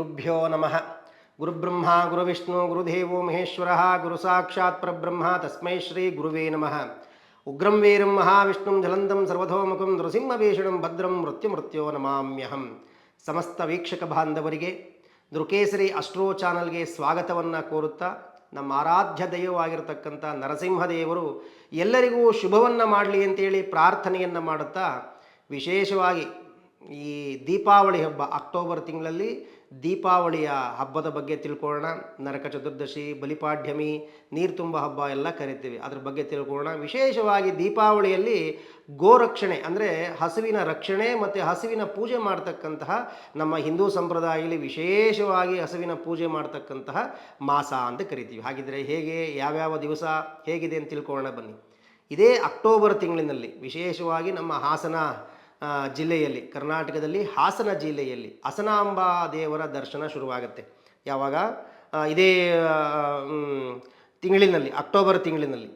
ಗುರುಭ್ಯೋ ನಮಃ. ಗುರುಬ್ರಹ್ಮ, ಗುರುವಿಷ್ಣು, ಗುರುದೇವೋ ಮಹೇಶ್ವರ ಗುರು ಸಾಕ್ಷಾತ್ ಪರಬ್ರಹ್ಮ ತಸ್ಮೈ ಶ್ರೀ ಗುರುವೇ ನಮಃ. ಉಗ್ರಂ ವೀರಂ ಮಹಾವಿಷ್ಣುಂ ಜಲಂದಂ ಸರ್ವಥೋಮುಖಂ ನೃಸಿಂಹಭೀಷಣಂ ಭದ್ರಂ ಮೃತ್ಯುಮೃತ್ಯೋ ನಮಾಮ್ಯಹಂ. ಸಮಸ್ತ ವೀಕ್ಷಕ ಬಾಂಧವರಿಗೆ ದೃಕೇಸರಿ ಅಸ್ಟ್ರೋ ಚಾನಲ್ಗೆ ಸ್ವಾಗತವನ್ನು ಕೋರುತ್ತಾ ನಮ್ಮ ಆರಾಧ್ಯ ದೈವವಾಗಿರತಕ್ಕಂಥ ನರಸಿಂಹದೇವರು ಎಲ್ಲರಿಗೂ ಶುಭವನ್ನು ಮಾಡಲಿ ಅಂತೇಳಿ ಪ್ರಾರ್ಥನೆಯನ್ನು ಮಾಡುತ್ತಾ ವಿಶೇಷವಾಗಿ ಈ ದೀಪಾವಳಿ ಹಬ್ಬ ಅಕ್ಟೋಬರ್ ತಿಂಗಳಲ್ಲಿ ದೀಪಾವಳಿಯ ಹಬ್ಬದ ಬಗ್ಗೆ ತಿಳ್ಕೊಳ್ಳೋಣ. ನರಕ ಚತುರ್ದಶಿ, ಬಲಿಪಾಡ್ಯಮಿ, ನೀರು ತುಂಬ ಹಬ್ಬ ಎಲ್ಲ ಕರಿತೀವಿ. ಅದ್ರ ಬಗ್ಗೆ ತಿಳ್ಕೊಳ್ಳೋಣ. ವಿಶೇಷವಾಗಿ ದೀಪಾವಳಿಯಲ್ಲಿ ಗೋರಕ್ಷಣೆ ಅಂದರೆ ಹಸುವಿನ ರಕ್ಷಣೆ ಮತ್ತು ಹಸುವಿನ ಪೂಜೆ ಮಾಡ್ತಕ್ಕಂತಹ ನಮ್ಮ ಹಿಂದೂ ಸಂಪ್ರದಾಯದಲ್ಲಿ ವಿಶೇಷವಾಗಿ ಹಸುವಿನ ಪೂಜೆ ಮಾಡ್ತಕ್ಕಂತಹ ಮಾಸ ಅಂತ ಕರಿತೀವಿ. ಹಾಗಿದ್ರೆ ಹೇಗೆ, ಯಾವ್ಯಾವ ದಿವಸ ಹೇಗಿದೆ ಅಂತ ತಿಳ್ಕೊಳ್ಳೋಣ ಬನ್ನಿ. ಇದೇ ಅಕ್ಟೋಬರ್ ತಿಂಗಳಿನಲ್ಲಿ ವಿಶೇಷವಾಗಿ ನಮ್ಮ ಹಾಸನ ಜಿಲ್ಲೆಯಲ್ಲಿ, ಕರ್ನಾಟಕದಲ್ಲಿ, ಹಾಸನ ಜಿಲ್ಲೆಯಲ್ಲಿ ಹಸನಾಂಬ ದೇವರ ದರ್ಶನ ಶುರುವಾಗುತ್ತೆ. ಯಾವಾಗ? ಇದೇ ತಿಂಗಳಿನಲ್ಲಿ, ಅಕ್ಟೋಬರ್ ತಿಂಗಳಿನಲ್ಲಿ.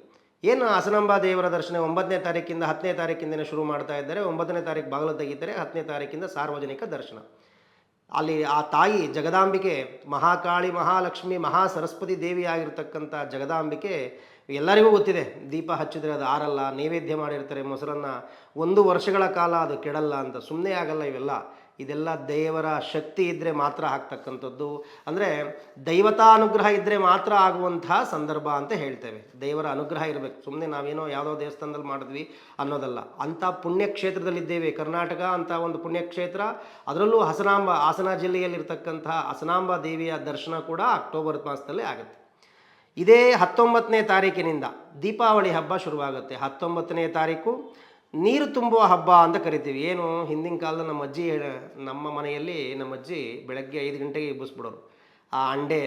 ಏನು ಹಸನಾಂಬ ದೇವರ ದರ್ಶನ ಒಂಬತ್ತನೇ ತಾರೀಕಿಂದ ಹತ್ತನೇ ತಾರೀಕಿಂದನೇ ಶುರು ಮಾಡ್ತಾ ಇದ್ದಾರೆ? ಒಂಬತ್ತನೇ ತಾರೀಕು ಬಾಗಿಲು ತೆಗಿತಾರೆ, ಹತ್ತನೇ ತಾರೀಕಿಂದ ಸಾರ್ವಜನಿಕ ದರ್ಶನ. ಅಲ್ಲಿ ಆ ತಾಯಿ ಜಗದಾಂಬಿಕೆ, ಮಹಾಕಾಳಿ ಮಹಾಲಕ್ಷ್ಮಿ ಮಹಾ ಸರಸ್ವತಿ ದೇವಿಯಾಗಿರ್ತಕ್ಕಂಥ ಜಗದಾಂಬಿಕೆ ಎಲ್ಲರಿಗೂ ಗೊತ್ತಿದೆ, ದೀಪ ಹಚ್ಚಿದ್ರೆ ಅದು ಆರಲ್ಲ ನೈವೇದ್ಯ ಮಾಡಿರ್ತಾರೆ, ಮೊಸರನ್ನ ಒಂದು ವರ್ಷಗಳ ಕಾಲ ಅದು ಕೆಡಲ್ಲ ಅಂತ. ಸುಮ್ಮನೆ ಆಗಲ್ಲ ಇವೆಲ್ಲ. ಇದೆಲ್ಲ ದೇವರ ಶಕ್ತಿ ಇದ್ದರೆ ಮಾತ್ರ ಆಗ್ತಕ್ಕಂಥದ್ದು. ಅಂದರೆ ದೈವತಾನುಗ್ರಹ ಇದ್ದರೆ ಮಾತ್ರ ಆಗುವಂತಹ ಸಂದರ್ಭ ಅಂತ ಹೇಳ್ತೇವೆ. ದೇವರ ಅನುಗ್ರಹ ಇರಬೇಕು. ಸುಮ್ಮನೆ ನಾವೇನೋ ಯಾವುದೋ ದೇವಸ್ಥಾನದಲ್ಲಿ ಮಾಡಿದ್ವಿ ಅನ್ನೋದಲ್ಲ. ಅಂಥ ಪುಣ್ಯಕ್ಷೇತ್ರದಲ್ಲಿದ್ದೇವೆ. ಕರ್ನಾಟಕ ಅಂತ ಒಂದು ಪುಣ್ಯಕ್ಷೇತ್ರ, ಅದರಲ್ಲೂ ಹಸನಾಂಬ, ಹಾಸನ ಜಿಲ್ಲೆಯಲ್ಲಿರ್ತಕ್ಕಂತಹ ಹಸನಾಂಬ ದೇವಿಯ ದರ್ಶನ ಕೂಡ ಅಕ್ಟೋಬರ್ ಮಾಸದಲ್ಲಿ ಆಗುತ್ತೆ. ಇದೇ ಹತ್ತೊಂಬತ್ತನೇ ತಾರೀಕಿನಿಂದ ದೀಪಾವಳಿ ಹಬ್ಬ ಶುರುವಾಗುತ್ತೆ. ಹತ್ತೊಂಬತ್ತನೇ ತಾರೀಕು ನೀರು ತುಂಬುವ ಹಬ್ಬ ಅಂತ ಕರಿತೀವಿ. ಏನು? ಹಿಂದಿನ ಕಾಲದ ನಮ್ಮ ಅಜ್ಜಿ ನಮ್ಮ ಮನೆಯಲ್ಲಿ ನಮ್ಮ ಅಜ್ಜಿ ಬೆಳಗ್ಗೆ ಐದು ಗಂಟೆಗೆ ಇಬ್ಬಿಸ್ಬಿಡೋರು ಆ ಅಂಡೆ,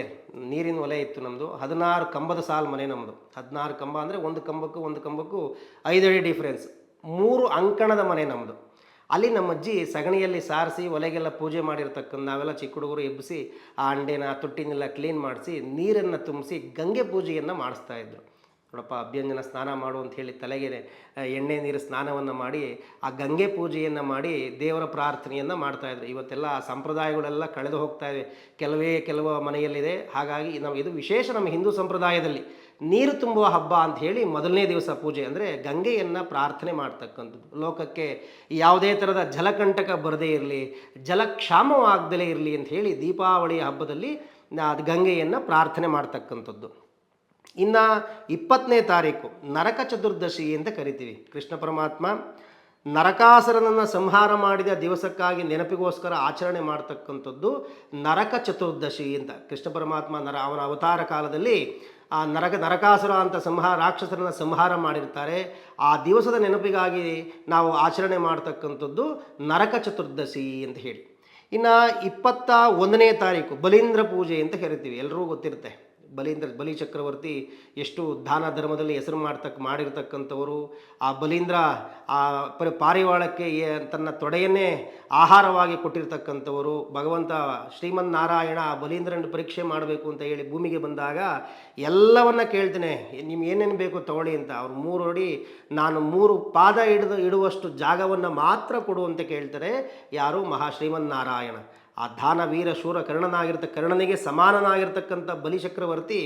ನೀರಿನ ಒಲೆ ಇತ್ತು ನಮ್ಮದು ಹದಿನಾರು ಕಂಬದ ಸಾಲು ಮನೆ ನಮ್ಮದು ಹದಿನಾರು ಕಂಬ ಅಂದರೆ ಒಂದು ಕಂಬಕ್ಕೂ ಒಂದು ಕಂಬಕ್ಕೂ ಐದು ಅಡಿ ಡಿಫ್ರೆನ್ಸ್ ಮೂರು ಅಂಕಣದ ಮನೆ ನಮ್ಮದು ಅಲ್ಲಿ ನಮ್ಮ ಅಜ್ಜಿ ಸಗಣಿಯಲ್ಲಿ ಸಾರಿಸಿ, ಒಲೆಗೆಲ್ಲ ಪೂಜೆ ಮಾಡಿರ್ತಕ್ಕಂಥ ನಾವೆಲ್ಲ ಚಿಕ್ಕ ಹುಡುಗರು ಎಬ್ಬಿಸಿ, ಆ ಅಂಡೆನ ತುಟ್ಟಿನೆಲ್ಲ ಕ್ಲೀನ್ ಮಾಡಿಸಿ, ನೀರನ್ನು ತುಂಬಿಸಿ ಗಂಗೆ ಪೂಜೆಯನ್ನು ಮಾಡಿಸ್ತಾ ಇದ್ರು. ನೋಡಪ್ಪ, ಅಭ್ಯಂಜನ ಸ್ನಾನ ಮಾಡು ಅಂತ ಹೇಳಿ ತಲೆಗೆ ಎಣ್ಣೆ ನೀರು ಸ್ನಾನವನ್ನು ಮಾಡಿ, ಆ ಗಂಗೆ ಪೂಜೆಯನ್ನು ಮಾಡಿ ದೇವರ ಪ್ರಾರ್ಥನೆಯನ್ನು ಮಾಡ್ತಾಯಿದ್ರು ಇವತ್ತೆಲ್ಲ ಆ ಸಂಪ್ರದಾಯಗಳೆಲ್ಲ ಕಳೆದು ಹೋಗ್ತಾ ಇವೆ ಕೆಲವೇ, ಕೆಲವು ಮನೆಯಲ್ಲಿದೆ. ಹಾಗಾಗಿ ನಾವು ಇದು ವಿಶೇಷ ನಮ್ಮ ಹಿಂದೂ ಸಂಪ್ರದಾಯದಲ್ಲಿ. ನೀರು ತುಂಬುವ ಹಬ್ಬ ಅಂತ ಹೇಳಿ ಮೊದಲನೇ ದಿವಸ ಪೂಜೆ ಅಂದರೆ ಗಂಗೆಯನ್ನು ಪ್ರಾರ್ಥನೆ ಮಾಡ್ತಕ್ಕಂಥದ್ದು. ಲೋಕಕ್ಕೆ ಯಾವುದೇ ಥರದ ಜಲಕಂಟಕ ಬರದೇ ಇರಲಿ, ಜಲಕ್ಷಾಮವಾಗದಲೇ ಇರಲಿ ಅಂತ ಹೇಳಿ ದೀಪಾವಳಿಯ ಹಬ್ಬದಲ್ಲಿ ಅದು ಗಂಗೆಯನ್ನು ಪ್ರಾರ್ಥನೆ ಮಾಡ್ತಕ್ಕಂಥದ್ದು. ಇನ್ನು ಇಪ್ಪತ್ತನೇ ತಾರೀಕು ನರಕ ಚತುರ್ದಶಿ ಅಂತ ಕರಿತೀವಿ. ಕೃಷ್ಣ ಪರಮಾತ್ಮ ನರಕಾಸುರನನ್ನು ಸಂಹಾರ ಮಾಡಿದ ದಿವಸಕ್ಕಾಗಿ ನೆನಪಿಗೋಸ್ಕರ ಆಚರಣೆ ಮಾಡ್ತಕ್ಕಂಥದ್ದು ನರಕ ಚತುರ್ದಶಿ ಅಂತ. ಕೃಷ್ಣ ಪರಮಾತ್ಮ ನರ ಅವನ ಅವತಾರ ಕಾಲದಲ್ಲಿ ಆ ನರಕ ನರಕಾಸುರ ಅಂತ ಸಂಹಾರ, ರಾಕ್ಷಸರನ್ನು ಸಂಹಾರ ಮಾಡಿರ್ತಾರೆ. ಆ ದಿವಸದ ನೆನಪಿಗಾಗಿ ನಾವು ಆಚರಣೆ ಮಾಡ್ತಕ್ಕಂಥದ್ದು ನರಕ ಚತುರ್ದಶಿ ಅಂತ ಹೇಳಿ. ಇನ್ನು ಇಪ್ಪತ್ತ ಒಂದನೇ ತಾರೀಕು ಬಲೀಂದ್ರ ಪೂಜೆ ಅಂತ ಕರಿತೀವಿ. ಎಲ್ಲರೂ ಗೊತ್ತಿರುತ್ತೆ. ಬಲೀಂದ್ರ, ಬಲಿ ಚಕ್ರವರ್ತಿ ಎಷ್ಟು ದಾನ ಧರ್ಮದಲ್ಲಿ ಹೆಸರು ಮಾಡ್ತಕ್ಕ ಮಾಡಿರ್ತಕ್ಕಂಥವರು, ಆ ಬಲೀಂದ್ರ ಆ ಪರಿ ಪಾರಿವಾಳಕ್ಕೆ ತನ್ನ ತೊಡೆಯನ್ನೇ ಆಹಾರವಾಗಿ ಕೊಟ್ಟಿರ್ತಕ್ಕಂಥವರು, ಭಗವಂತ ಶ್ರೀಮನ್ ನಾರಾಯಣ ಆ ಬಲೀಂದ್ರನ ಪರೀಕ್ಷೆ ಮಾಡಬೇಕು ಅಂತ ಹೇಳಿ ಭೂಮಿಗೆ ಬಂದಾಗ ಎಲ್ಲವನ್ನ ಕೇಳ್ತೇನೆ, ನಿಮ್ಗೆ ಏನೇನು ಬೇಕು ತಗೊಳ್ಳಿ ಅಂತ. ಅವ್ರು ಮೂರು ಅಡಿ, ನಾನು ಮೂರು ಪಾದ ಹಿಡಿದು ಇಡುವಷ್ಟು ಜಾಗವನ್ನು ಮಾತ್ರ ಕೊಡುವಂತೆ ಕೇಳ್ತಾರೆ ಯಾರು ಮಹಾ ನಾರಾಯಣ ಆ ದಾನ ವೀರ ಶೂರ ಕರ್ಣನಾಗಿರ್ತ ಕರ್ಣನಿಗೆ ಸಮಾನನಾಗಿರ್ತಕ್ಕಂಥ ಬಲಿಚಕ್ರವರ್ತಿ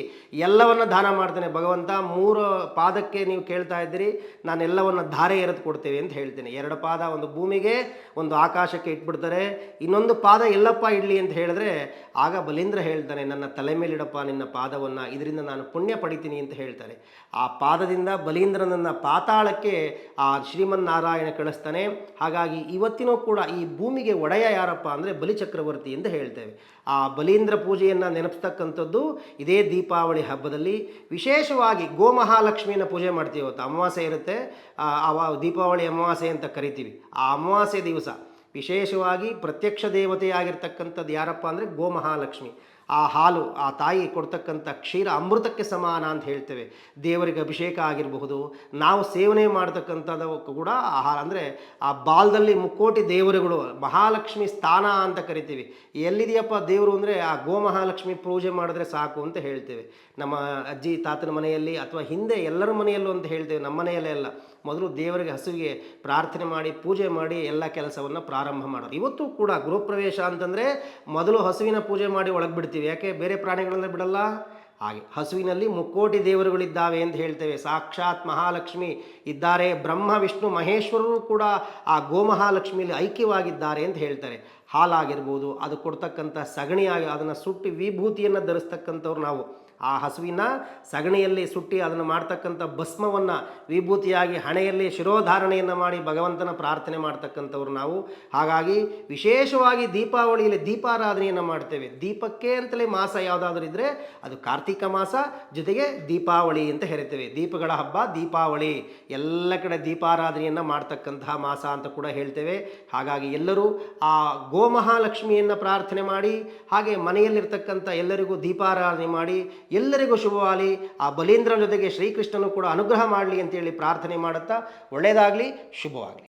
ಎಲ್ಲವನ್ನು ದಾನ ಮಾಡ್ತಾನೆ. ಭಗವಂತ, ಮೂರು ಪಾದಕ್ಕೆ ನೀವು ಕೇಳ್ತಾ ಇದ್ದೀರಿ ನಾನು ಎಲ್ಲವನ್ನ ಧಾರೆ ಎರೆದು ಕೊಡ್ತೇವೆ ಅಂತ ಹೇಳ್ತೇನೆ. ಎರಡು ಪಾದ ಒಂದು ಭೂಮಿಗೆ, ಒಂದು ಆಕಾಶಕ್ಕೆ ಇಟ್ಬಿಡ್ತಾರೆ. ಇನ್ನೊಂದು ಪಾದ ಎಲ್ಲಪ್ಪ ಇಡಲಿ ಅಂತ ಹೇಳಿದ್ರೆ, ಆಗ ಬಲೀಂದ್ರ ಹೇಳ್ತಾನೆ, ನನ್ನ ತಲೆ ಮೇಲಿಡಪ್ಪ, ನಿನ್ನ ಪಾದವನ್ನು, ಇದರಿಂದ ನಾನು ಪುಣ್ಯ ಪಡಿತೀನಿ ಅಂತ ಹೇಳ್ತಾರೆ. ಆ ಪಾದದಿಂದ ಬಲೀಂದ್ರನನ್ನ ಪಾತಾಳಕ್ಕೆ ಆ ಶ್ರೀಮನ್ನಾರಾಯಣ ಕಳಿಸ್ತಾನೆ. ಹಾಗಾಗಿ ಇವತ್ತಿನೂ ಕೂಡ ಈ ಭೂಮಿಗೆ ಒಡೆಯ ಯಾರಪ್ಪ ಅಂದರೆ ಬಲಿಚಕ್ರವರ್ತಿ ಎಂದು ಹೇಳ್ತೇವೆ. ಆ ಬಲೀಂದ್ರ ಪೂಜೆಯನ್ನು ನೆನಪಿಸ್ತಕ್ಕಂಥದ್ದು ಇದೇ ದೀಪಾವಳಿ ಹಬ್ಬದಲ್ಲಿ ವಿಶೇಷವಾಗಿ ಗೋಮಹಾಲಕ್ಷ್ಮಿಯನ್ನು ಪೂಜೆ ಮಾಡ್ತೀವಿ ಅವತ್ತು. ಅಮಾವಾಸ್ಯೆ ಇರುತ್ತೆ. ಆ ದೀಪಾವಳಿ ಅಮಾವಾಸ್ಯೆ ಅಂತ ಕರಿತೀವಿ. ಆ ಅಮಾವಾಸ್ಯೆ ದಿವಸ ವಿಶೇಷವಾಗಿ ಪ್ರತ್ಯಕ್ಷ ದೇವತೆಯಾಗಿರ್ತಕ್ಕಂಥದ್ದು ಯಾರಪ್ಪ ಅಂದರೆ ಗೋಮಹಾಲಕ್ಷ್ಮಿ. ಆ ಹಾಲು, ಆ ತಾಯಿ ಕೊಡ್ತಕ್ಕಂಥ ಕ್ಷೀರ ಅಮೃತಕ್ಕೆ ಸಮಾನ ಅಂತ ಹೇಳ್ತೇವೆ. ದೇವರಿಗೆ ಅಭಿಷೇಕ ಆಗಿರಬಹುದು. ನಾವು ಸೇವನೆ ಮಾಡ್ತಕ್ಕಂಥದ್ದು ಕೂಡ ಆಹಾರ ಅಂದರೆ ಆ ಬಾಲದಲ್ಲಿ ಮುಕ್ಕೋಟಿ ದೇವರುಗಳು, ಮಹಾಲಕ್ಷ್ಮಿ ಸ್ಥಾನ ಅಂತ ಕರಿತೀವಿ. ಎಲ್ಲಿದೆಯಪ್ಪ ದೇವರು ಅಂದರೆ ಆ ಗೋಮಹಾಲಕ್ಷ್ಮಿ ಪೂಜೆ ಮಾಡಿದ್ರೆ ಸಾಕು ಅಂತ ಹೇಳ್ತೇವೆ. ನಮ್ಮ ಅಜ್ಜಿ, ತಾತನ ಮನೆಯಲ್ಲಿ ಅಥವಾ ಹಿಂದೆ ಎಲ್ಲರ ಮನೆಯಲ್ಲೂ ಅಂತ ಹೇಳ್ತೇವೆ. ನಮ್ಮ ಮನೆಯಲ್ಲೇ ಅಲ್ಲ. ಮೊದಲು ದೇವರಿಗೆ ಹಸುವಿಗೆ ಪ್ರಾರ್ಥನೆ ಮಾಡಿ, ಪೂಜೆ ಮಾಡಿ ಎಲ್ಲ ಕೆಲಸವನ್ನು ಪ್ರಾರಂಭ ಮಾಡೋದು. ಇವತ್ತು ಕೂಡ ಗೃಹಪ್ರವೇಶ ಅಂತಂದರೆ ಮೊದಲು ಹಸುವಿನ ಪೂಜೆ ಮಾಡಿ ಒಳಗೆ ಬಿಡ್ತೀವಿ ಯಾಕೆ? ಬೇರೆ ಪ್ರಾಣಿಗಳನ್ನ ಬಿಡಲ್ಲ? ಹಾಗೆ. ಹಸುವಿನಲ್ಲಿ ಮುಕ್ಕೋಟಿ ದೇವರುಗಳಿದ್ದಾವೆ ಅಂತ ಹೇಳ್ತೇವೆ. ಸಾಕ್ಷಾತ್ ಮಹಾಲಕ್ಷ್ಮಿ ಇದ್ದಾರೆ. ಬ್ರಹ್ಮ, ವಿಷ್ಣು, ಮಹೇಶ್ವರರು ಕೂಡ ಆ ಗೋಮಹಾಲಕ್ಷ್ಮಿಯಲ್ಲಿ ಐಕ್ಯವಾಗಿದ್ದಾರೆ ಅಂತ ಹೇಳ್ತಾರೆ. ಹಾಲಾಗಿರ್ಬೋದು, ಅದು ಕೊಡ್ತಕ್ಕಂಥ ಸಗಣಿಯಾಗಿ ಅದನ್ನು ಸುಟ್ಟಿ ವಿಭೂತಿಯನ್ನು ಧರಿಸ್ತಕ್ಕಂಥವ್ರು ನಾವು. ಆ ಹಸುವಿನ ಸಗಣಿಯಲ್ಲಿ ಸುಟ್ಟಿ ಅದನ್ನು ಮಾಡ್ತಕ್ಕಂಥ ಭಸ್ಮವನ್ನು ವಿಭೂತಿಯಾಗಿ ಹಣೆಯಲ್ಲಿ ಶಿರೋಧಾರಣೆಯನ್ನು ಮಾಡಿ ಭಗವಂತನ ಪ್ರಾರ್ಥನೆ ಮಾಡ್ತಕ್ಕಂಥವ್ರು ನಾವು. ಹಾಗಾಗಿ ವಿಶೇಷವಾಗಿ ದೀಪಾವಳಿಯಲ್ಲಿ ದೀಪಾರಾಧನೆಯನ್ನು ಮಾಡ್ತೇವೆ. ದೀಪಕ್ಕೆ ಅಂತಲೇ ಮಾಸ ಯಾವುದಾದ್ರೂ ಇದ್ದರೆ ಅದು ಕಾರ್ತಿಕ ಮಾಸ, ಜೊತೆಗೆ ದೀಪಾವಳಿ ಅಂತ ಹೇಳ್ತೇವೆ. ದೀಪಗಳ ಹಬ್ಬ, ದೀಪಾವಳಿ. ಎಲ್ಲ ಕಡೆ ದೀಪಾರಾಧನೆಯನ್ನು ಮಾಡ್ತಕ್ಕಂತಹ ಮಾಸ ಅಂತ ಕೂಡ ಹೇಳ್ತೇವೆ. ಹಾಗಾಗಿ ಎಲ್ಲರೂ ಆ ಗೋಮಹಾಲಕ್ಷ್ಮಿಯನ್ನು ಪ್ರಾರ್ಥನೆ ಮಾಡಿ, ಹಾಗೆ ಮನೆಯಲ್ಲಿರ್ತಕ್ಕಂಥ ಎಲ್ಲರಿಗೂ ದೀಪಾರಾಧನೆ ಮಾಡಿ ಎಲ್ಲರಿಗೂ ಶುಭವಾಗಲಿ. ಆ ಬಲೀಂದ್ರನ ಜೊತೆಗೆ ಶ್ರೀಕೃಷ್ಣನು ಕೂಡ ಅನುಗ್ರಹ ಮಾಡಲಿ ಅಂತೇಳಿ ಪ್ರಾರ್ಥನೆ ಮಾಡುತ್ತಾ ಒಳ್ಳೆಯದಾಗಲಿ ಶುಭವಾಗಲಿ.